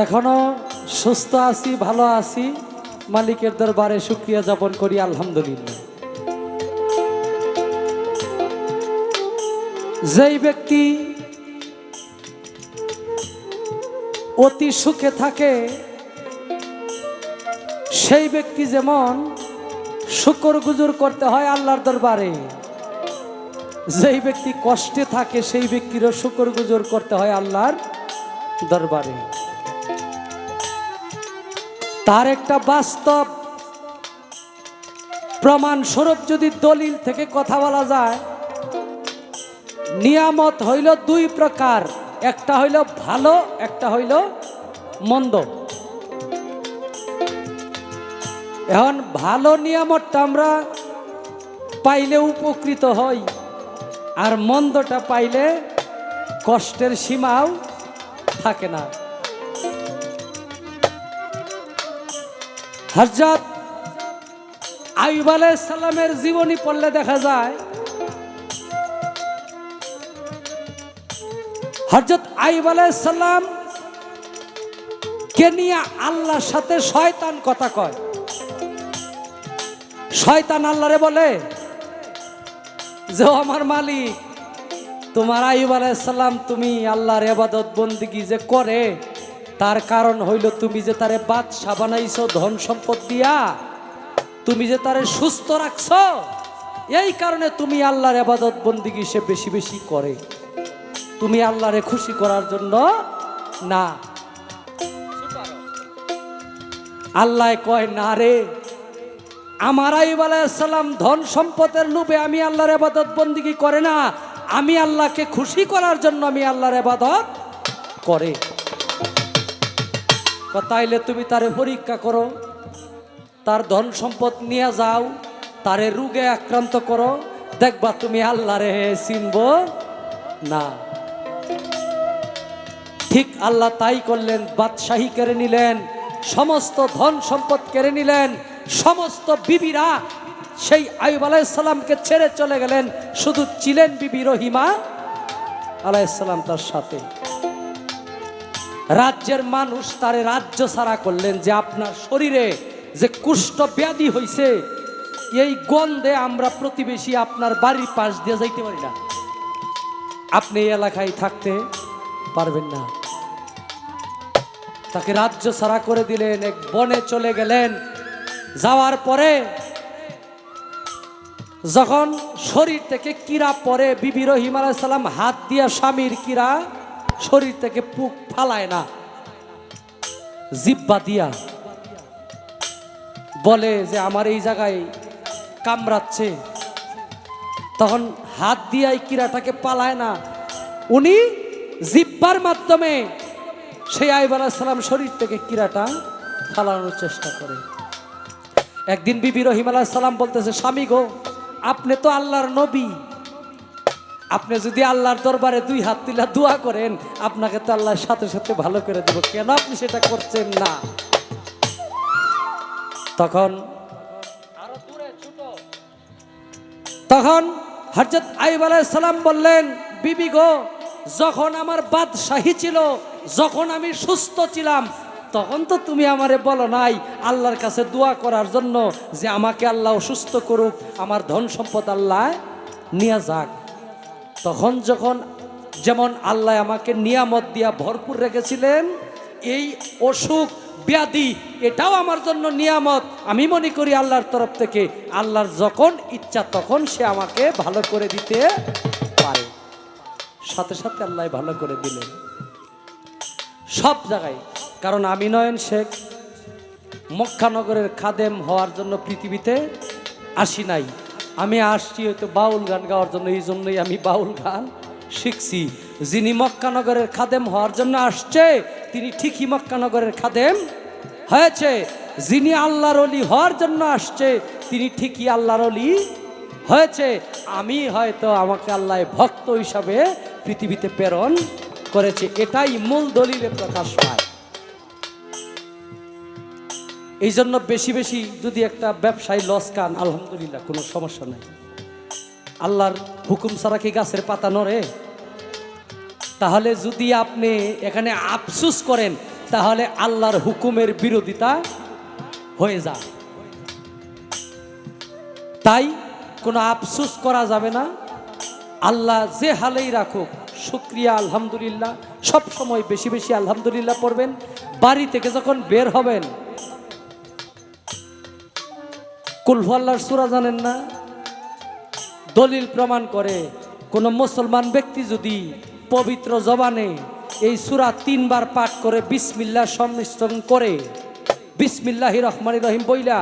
এখনও সুস্থ আছি, ভালো আছি। মালিকের দরবারে শুক্রিয়া যাপন করি, আলহামদুলিল্লাহ। যেই ব্যক্তি অতি সুখে থাকে, সেই ব্যক্তি যেমন শুকর গুজুর করতে হয় আল্লাহর দরবারে, যেই ব্যক্তি কষ্টে থাকে, সেই ব্যক্তিরও শুকর গুজুর করতে হয় আল্লাহর দরবারে। তার একটা বাস্তব প্রমাণ স্বরূপ যদি দলিল থেকে কথা বলা যায়, নিয়ামত হইল দুই প্রকার। একটা হইল ভালো, একটা হইল মন্দ। এখন ভালো নিয়ামতটা আমরা পাইলে উপকৃত হই, আর মন্দটা পাইলে কষ্টের সীমাও থাকে না। হজরত আইব সালামের জীবনী পড়লে দেখা যায়, হজরত আইব সালাম কে নিয়ে আল্লাহর সাথে শয়তান কথা কয়। শয়তান আল্লাহরে বলে, যে আমার মালিক, তোমার আইব সালাম তুমি আল্লাহর এবাদত বন্দিগি যে করে তার কারণ হইল তুমি যে তারে বাদশা বানাইছো, ধন সম্পদ দিয়া, তুমি যে তারে সুস্থ রাখছ, এই কারণে তুমি আল্লাহর আবাদত বন্দিগি সে বেশি বেশি করে। তুমি আল্লাহরে খুশি করার জন্য না। আল্লাহ কয়, না রে। আমার আইব সালাম ধন সম্পদের লোভে আমি আল্লাহর আবাদত বন্দিগি করে না। আমি আল্লাহকে খুশি করার জন্য আমি আল্লাহর আবাদত করে। তাইলে তুমি তারে পরীক্ষা করো, তার ধন সম্পদ নিয়ে যাও, তারে রোগে আক্রান্ত করো, দেখবা তুমি আল্লাহরে চিনব না। ঠিক আল্লাহ তাই করলেন, বাদশাহী কেড়ে নিলেন, সমস্ত ধন সম্পদ কেড়ে নিলেন, সমস্ত বিবিরা সেই আইব আলাইসাল্লামকে ছেড়ে চলে গেলেন, শুধু ছিলেন বিবি রহিমা আলাইসাল্লাম তার সাথে। রাজ্যের মানুষ তারে রাজ্য ছাড়া করলেন যে আপনার শরীরে যে কুষ্ঠ ব্যাধি হইছে, এই গন্ধে আমরা প্রতিবেশী আপনার বাড়ির পাশ দিয়ে যাইতে পারি না। আপনি এই এলাকায় থাকতে পারবেন না। তাকে রাজ্য ছাড়া করে দিলেন, এক বনে চলে গেলেন। যাওয়ার পরে যখন শরীর থেকে কিরা পরে বিবি রহিম সালাম হাত দিয়া স্বামীর কিরা শরীর থেকে পুক ফালায় না। জিব্বা দিয়া বলে যে, আমার এই জায়গায় কামড়াচ্ছে। তখন হাত দিয়ে এই কিরাটাকে পালায় না। উনি জিব্বার মাধ্যমে সেই আইব সালাম শরীর থেকে কিরাটা ফালানোর চেষ্টা করে। একদিন বিবি রহিম আলাহ সালাম বলতেছে, স্বামী গো, আপনি তো আল্লাহর নবী। আপনি যদি আল্লাহর দরবারে দুই হাত তুলা দোয়া করেন, আপনাকে তো আল্লাহর সাথে সাথে ভালো করে দেব। কেন আপনি সেটা করছেন না? তখন তখন হরজত আইব সালাম বললেন, বিবি গো, যখন আমার বাদশাহী ছিল, যখন আমি সুস্থ ছিলাম, তখন তো তুমি আমারে বলো নাই আল্লাহর কাছে দোয়া করার জন্য যে আমাকে আল্লাহ সুস্থ করুক, আমার ধন সম্পদ আল্লাহ নিয়ে যাক। তখন যখন যেমন আল্লাহ আমাকে নিয়ামত দিয়া ভরপুর রেখেছিলেন, এই অসুখ, ব্যাধি, এটাও আমার জন্য নিয়ামত। আমি মনে করি আল্লাহর তরফ থেকে আল্লাহর যখন ইচ্ছা তখন সে আমাকে ভালো করে দিতে পারে। সাথে সাথে আল্লাহ ভালো করে দিলেন। সব জায়গায়, কারণ আমি নয়ন শেখ, মক্কানগরের খাদেম হওয়ার জন্য পৃথিবীতে আসি নাই। আমি আসছি হয়তো বাউল গান গাওয়ার জন্য, এই জন্যই আমি বাউল গান শিখছি। যিনি মক্কানগরের খাদেম হওয়ার জন্য আসছে, তিনি ঠিকই মক্কানগরের খাদেম হয়েছে। যিনি আল্লাহর অলি হওয়ার জন্য আসছে, তিনি ঠিকই আল্লাহর অলি হয়েছে। আমি হয়তো আমাকে আল্লাহ ভক্ত হিসাবে পৃথিবীতে প্রেরণ করেছে। এটাই মূল দলিলে প্রকাশ পায়। এই জন্য বেশি বেশি যদি একটা ব্যবসায়ী লস কান আলহামদুলিল্লাহ, কোনো সমস্যা নাই। আল্লাহর হুকুম ছাড়া কি গাছের পাতা নড়ে? তাহলে যদি আপনি এখানে আফসুস করেন, তাহলে আল্লাহর হুকুমের বিরোধিতা হয়ে যায়। তাই কোনো আফসুস করা যাবে না। আল্লাহ যে হালেই রাখুক, শুক্রিয়া, আলহামদুলিল্লাহ। সব সময় বেশি বেশি আলহামদুলিল্লাহ পড়বেন। বাড়ি থেকে যখন বের হবেন কুলফাল্লার সুরা জানেন না? দলিল প্রমাণ করে, কোনো মুসলমান ব্যক্তি যদি পবিত্র জবানে এই সুরা তিনবার পাঠ করে বিসমিল্লাহ সংমিশ্রণ করে, বিসমিল্লাহ রহমান রহিম বইলা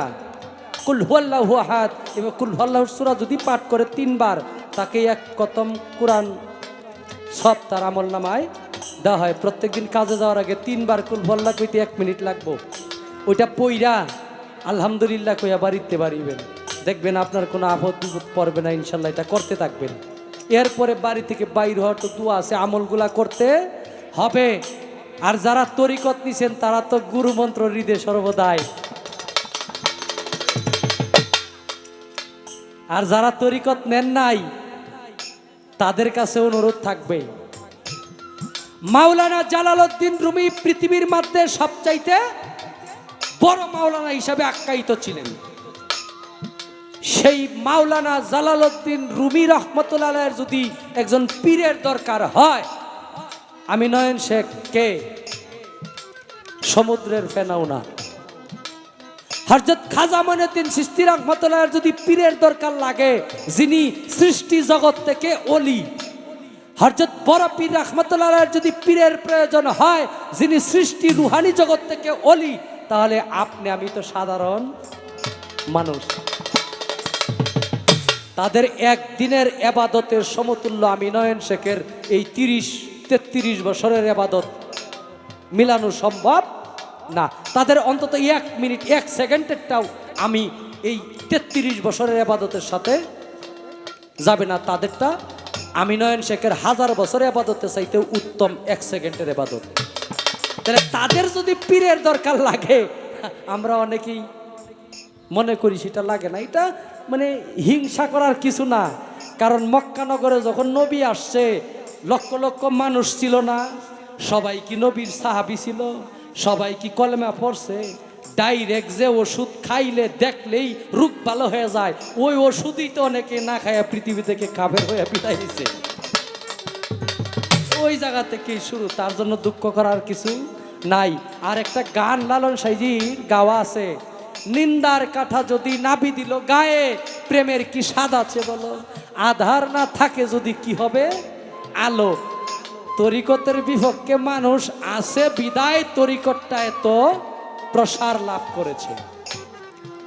কুলহুয়াল্লাহ হাত এবং কুলহুয়াল্লাহ সুরা যদি পাঠ করে তিনবার, তাকে এক কতম কোরআন সব তার আমল নামায় দেওয়া হয়। প্রত্যেকদিন কাজে যাওয়ার আগে তিনবার কুলহুয়াল্লাহ কইতে এক মিনিট লাগবো। ওইটা পইরা আলহামদুলিল্লাহ কইয়া বাড়িতে বাড়িবেন। দেখবেন আপনার কোনো আপদ বিপদ পড়বে না, ইনশাল্লাহ এটা করতে থাকবেন। এরপরে বাড়ি থেকে বাইর হওয়ার তো দোয়া আছে, আমলগুলা করতে হবে। আর যারা তরিকত নিছেন, তারা তো গুরু মন্ত্র হৃদে সর্বদাই। আর যারা তরিকত নেন নাই, তাদের কাছে অনুরোধ থাকবে। মাওলানা জালালউদ্দিন রুমি পৃথিবীর মধ্যে সবচাইতে বড় মাওলানা হিসাবে আখ্যায়িত ছিলেন। সেই মাওলানা জালালউদ্দিন রুমি রহমতুল্লাহের যদি একজন পীরের দরকার হয়, আমি নয়ন শেখ কে? সমুদ্রের ফেনাও না হরজত খাজা মনুদ্দিন সৃষ্টি রহমতুল্লাহের যদি পীরের দরকার লাগে, যিনি সৃষ্টি জগৎ থেকে অলি হরজত বড় পীর রহমতুল্লাহের যদি পীরের প্রয়োজন হয়, যিনি সৃষ্টি রুহানি জগৎ থেকে অলি তাহলে আপনি, আমি তো সাধারণ মানুষ। তাদের একদিনের এবাদতের সমতুল্য আমি নয়ন শেখের এই তিরিশ, তেত্রিশ বছরের এবাদত মিলানো সম্ভব? না। তাদের অন্তত এক মিনিট, এক সেকেন্ডেরটাও আমি এই তেত্রিশ বছরের এবাদতের সাথে যাবে না। তাদেরটা আমি নয়ন শেখের হাজার বছরের আবাদতে চাইতে উত্তম এক সেকেন্ডের এবাদত। তাহলে তাদের যদি পীরের দরকার লাগে, আমরা অনেকেই মনে করি সেটা লাগে না। এটা মানে হিংসা করার কিছু না। কারণ মক্কানগরে যখন নবী আসছে, লক্ষ লক্ষ মানুষ ছিল না। সবাই কি নবীর সাহাবি ছিল? সবাই কি কলেমা পড়ছে? ডাইরেক্ট যে ওষুধ খাইলে দেখলেই রোগ ভালো হয়ে যায়। ওই ওষুধই তো অনেকে না খায়া পৃথিবী থেকে কাবের হয়ে পিটাই দিছে ওই জায়গা থেকে শুরু, তার জন্য দুঃখ করার কিছু নাই। আর একটা গান লালন সাইজির গাওয়া আছে, নিন্দার কাঠা যদি নাবি দিল গায়ে, প্রেমের কি স্বাদ আছে বলো? আধার না থাকে যদি কি হবে? আলো, তরিকতের বিপক্ষে মানুষ আছে বিদায় তরিকতটা এত প্রসার লাভ করেছে।